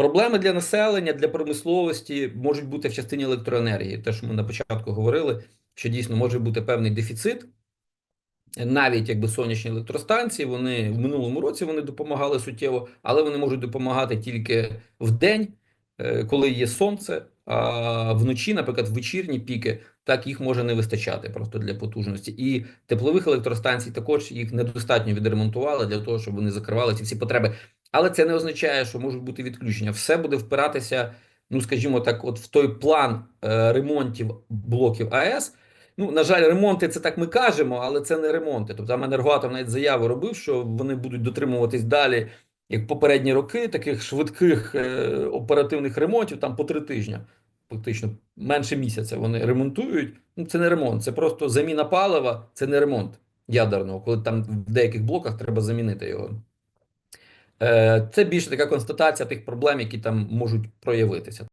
Проблеми для населення, для промисловості можуть бути в частині електроенергії. Те, що ми на початку говорили, що дійсно може бути певний дефіцит. Навіть якби сонячні електростанції, вони в минулому році вони допомагали суттєво, але вони можуть допомагати тільки в день, е, коли є сонце. А вночі, наприклад, в вечірні піки, так їх може не вистачати просто для потужності. І теплових електростанцій також їх недостатньо відремонтували для того, щоб вони закривали ці всі потреби. Але це не означає, що можуть бути відключення. Все буде впиратися, ну скажімо так, от в той план е, ремонтів блоків АЕС. Ну, на жаль, ремонти це так ми кажемо, але це не ремонти. Тобто там енергоатом навіть заяву робив, що вони будуть дотримуватись далі, як попередні роки, таких швидких е, оперативних ремонтів, там по три тижні, фактично менше місяця вони ремонтують. Ну, це не ремонт, це просто заміна палива, це не ремонт ядерного, коли там в деяких блоках треба замінити його. Е, Це більше така констатація тих проблем, які там можуть проявитися.